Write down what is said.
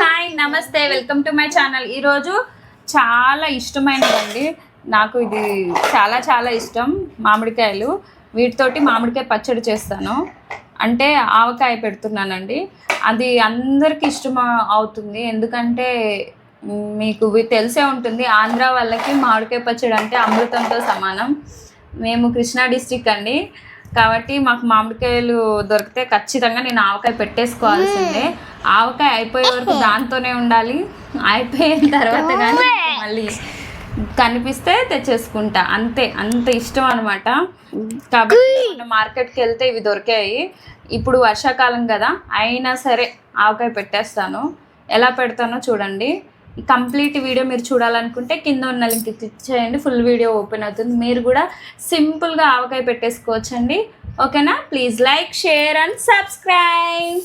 Hi నమస్తే. Welcome to my channel ఈరోజు చాలా ఇష్టమైనదండి. నాకు ఇది చాలా చాలా ఇష్టం. మామిడికాయలు. వీటితోటి మామిడికాయ పచ్చడి చేస్తాను. అంటే ఆవకాయ పెడుతున్నానండి. అది అందరికీ ఇష్టం అవుతుంది. ఎందుకంటే మీకు తెలిసే ఉంటుంది. ఆంధ్ర వాళ్ళకి మామిడికాయ పచ్చడి అంటే అమృతంతో సమానం. మేము కృష్ణా డిస్టిక్ అండి. కాబట్టి మాకు మామిడికాయలు దొరికితే ఖచ్చితంగా నేను ఆవకాయ పెట్టేసుకోవాల్సిందే. ఆవకాయ అయిపోయే వరకు దాంతోనే ఉండాలి. అయిపోయిన తర్వాత కానీ మళ్ళీ కనిపిస్తే తెచ్చేసుకుంటా. అంతే అంత ఇష్టం అనమాట కాబట్టి మార్కెట్కి వెళ్తే ఇవి దొరికాయి. ఇప్పుడు వర్షాకాలం కదా అయినా సరే ఆవకాయ పెట్టేస్తాను. ఎలా పెడతానో చూడండి. కంప్లీట్ వీడియో మీరు చూడాలనుకుంటే కింద ఉన్న లింక్ క్లిక్ చేయండి ఫుల్ వీడియో ఓపెన్ అవుతుంది. మీరు కూడా సింపుల్గా ఆవకాయ పెట్టేసుకోవచ్చండి. ఓకేనా? Please like share and subscribe.